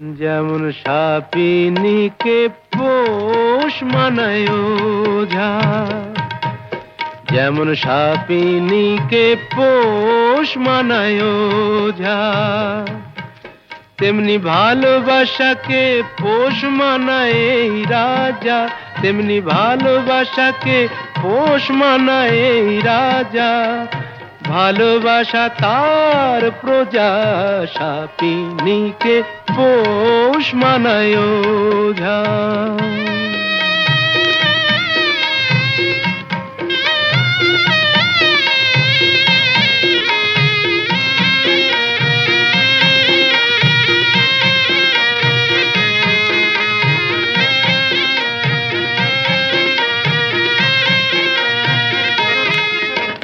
যেমন সাপিনীকে পোষ মানায় ওঝা যেমন সাপিনীকে পোষ মানায় ওঝা তেমনি ভালোবাসাকে পোষ মানায় এই রাজা। তেমনি ভালোবাসাকে পোষ মানায় এই রাজা। ভালোবাসা তার প্রজা সাপিনীকে পোষ মানায় ওঝা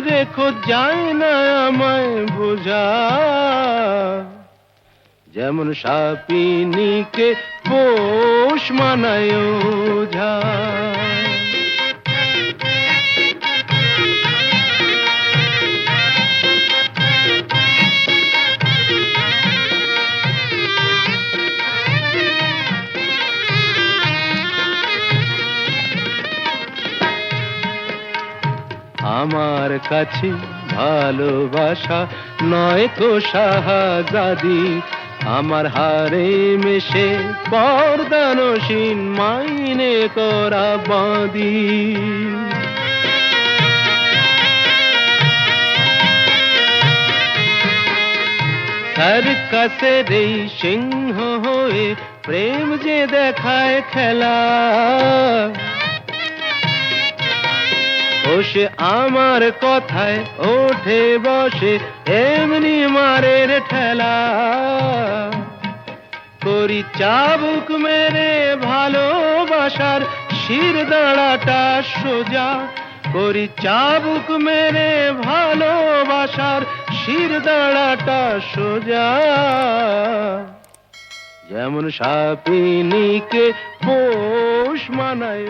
রেখো যায় না আমায় বোঝা। যেমন সাপিনীকে পোষ মানায় ওঝা আমার কাছে ভালোবাসা নয় তো শাহাজাদি। আমার হারে মেশে পর্দানসীন মাইনে করা বাঁদি। সার্কাসের এই সিংহ হয়ে প্রেম যে দেখায় খেলা। ও সে আমার কথায় ওঠে বসে, এমনি মারের ঠেলা। করি চাবুক মেরে ভালোবাসার শির দাঁড়াটা সোজা। করি চাবুক মেরে ভালোবাসার শির দাঁড়াটা সোজা। যেমন সাপিনীকে পোষ মানায়